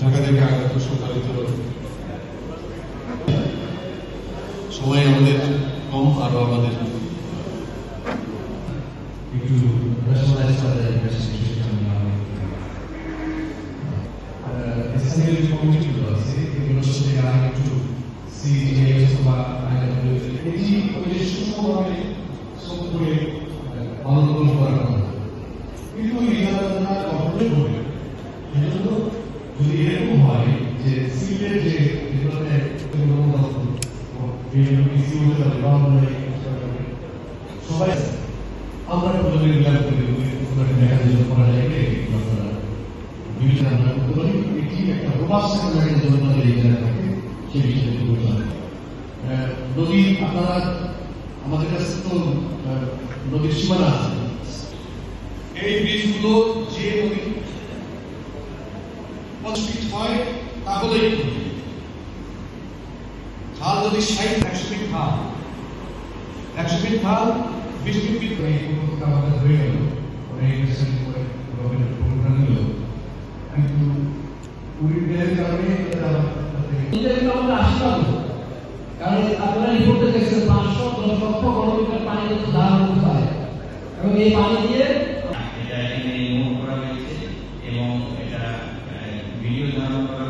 থেকে আগত সম্মানিত সময় আমাদের কম আরও আমাদের একটু রেশনালাইজ হবে যে সিলের যে এগুলোতে বিভিন্ন পিসি হতে পারে বা অন্য সবাই আমরা প্রথমে রিলাম করি ওখানে মেকানিজম করা যায় আমরা করতে পারি এটি একটা রোবাস্ট মেকানিজম আমাদের এখানে থাকে সেই বিষয়ে আহ, নদী আপনারা আমাদের কাছে তো নদীর সীমানা আছে। এই ব্রিজগুলো যে নদী পঞ্চাশ ফিট হয়, তাহলেই। খাল যদি ষাট, একশো ফিট খাল একশো ফিট খাল বিশ ফিট ফিট এই পর্যন্ত আমাদের হয়ে গেল ইনভেস্টমেন্ট করে গভর্নমেন্ট প্রোগ্রাম নিল। কিন্তু কারণে আমাদের আশীর্বাদ হলো। কারণ আপনারা রিপোর্টে দেখছেন পাঁচশো দশ লক্ষ ঘনমিটার পানি কিন্তু ধারণ করতে হয়। এবং এই পানি দিয়ে Amen.